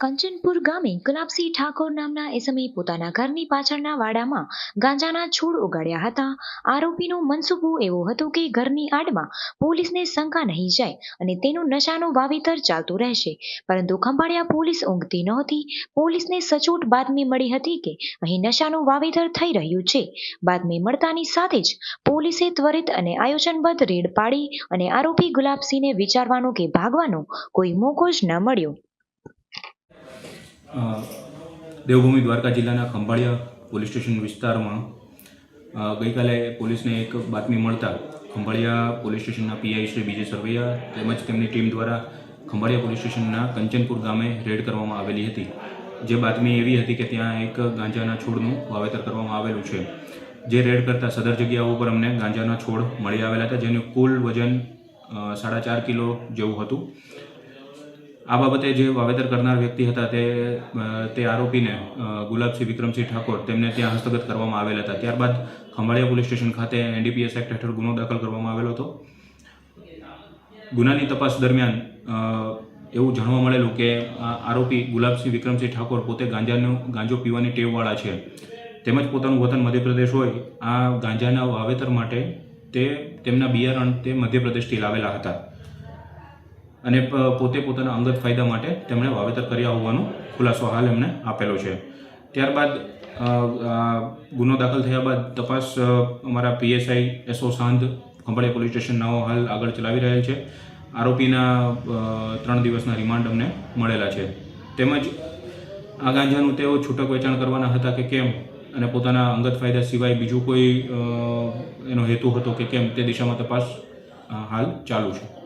કંચનપુર ગામે ગુલાબસિંહ ઠાકોર નામના એસમે પોતાના ઘરની પાછળના વાડામાં ગાંજાના છોડ ઉગાડ્યા હતા. આરોપીનો મનસૂબો એવો હતો કે ઘરની આડમાં પોલીસને શંકા નહીં જાય અને તેનું નશાનું વાવેતર ચાલતું રહેશે. પરંતુ ખંભાળિયા પોલીસ ઊંઘતી નહોતી. પોલીસને સચોટ બાતમી મળી હતી કે અહીં નશાનું વાવેતર થઈ રહ્યું છે. બાતમી મળતાની સાથે જ પોલીસે ત્વરિત અને આયોજનબદ્ધ રેડ પાડી અને આરોપી ગુલાબસિંહને વિચારવાનો કે ભાગવાનો કોઈ મોકો જ ન મળ્યો. દેવભૂમિ દ્વારકા જિલ્લાના ખંભાળિયા પોલીસ સ્ટેશન વિસ્તારમાં ગઈકાલે પોલીસને એક બાતમી મળતા ખંભાળિયા પોલીસ સ્ટેશનના પીઆઈ શ્રી બીજે સરવૈયા તેમજ તેમની ટીમ દ્વારા ખંભાળિયા પોલીસ સ્ટેશનના કંચનપુર ગામે રેડ કરવામાં આવેલી હતી. જે બાતમી એવી હતી કે ત્યાં એક ગાંજાના છોડનું વાવેતર કરવામાં આવેલું છે. જે રેડ કરતાં સદર જગ્યાઓ ઉપર અમને ગાંજાના છોડ મળી આવેલા હતા, જેનું કુલ વજન સાડા ચાર કિલો જેવું હતું. આ બાબતે જે વાવેતર કરનાર વ્યક્તિ હતા તે તે આરોપીને ગુલાબસિંહ વિક્રમસિંહ ઠાકોર તેમને ત્યાં હસ્તગત કરવામાં આવેલા હતા. ત્યારબાદ ખંભાળિયા પોલીસ સ્ટેશન ખાતે એનડીપીએસ એક્ટ હેઠળ ગુનો દાખલ કરવામાં આવેલો હતો. ગુનાની તપાસ દરમિયાન એવું જાણવા મળેલું કે આ આરોપી ગુલાબસિંહ વિક્રમસિંહ ઠાકોર પોતે ગાંજાનો, ગાંજો પીવાની ટેવવાળા છે. તેમજ પોતાનું વતન મધ્યપ્રદેશ હોય, આ ગાંજાના વાવેતર માટે તે તેમના બિયારણ તે મધ્યપ્રદેશથી લાવેલા હતા. અને પોતે પોતાના અંગત ફાયદા માટે તેમણે વાવેતર કર્યા હોવાનો ખુલાસો હાલ એમને આપેલો છે. ત્યારબાદ ગુનો દાખલ થયા બાદ તપાસ અમારા પીએસઆઈ એસઓ સાંધ, ખંભાળિયા પોલીસ સ્ટેશનનાઓ હાલ આગળ ચલાવી રહેલ છે. આરોપીના ત્રણ દિવસના રિમાન્ડ અમને મળેલા છે. તેમજ આ ગાંજાનું તેઓ છૂટક વેચાણ કરવાના હતા કે કેમ અને પોતાના અંગત ફાયદા સિવાય બીજું કોઈ એનો હેતુ હતો કે કેમ તે દિશામાં તપાસ હાલ ચાલુ છે.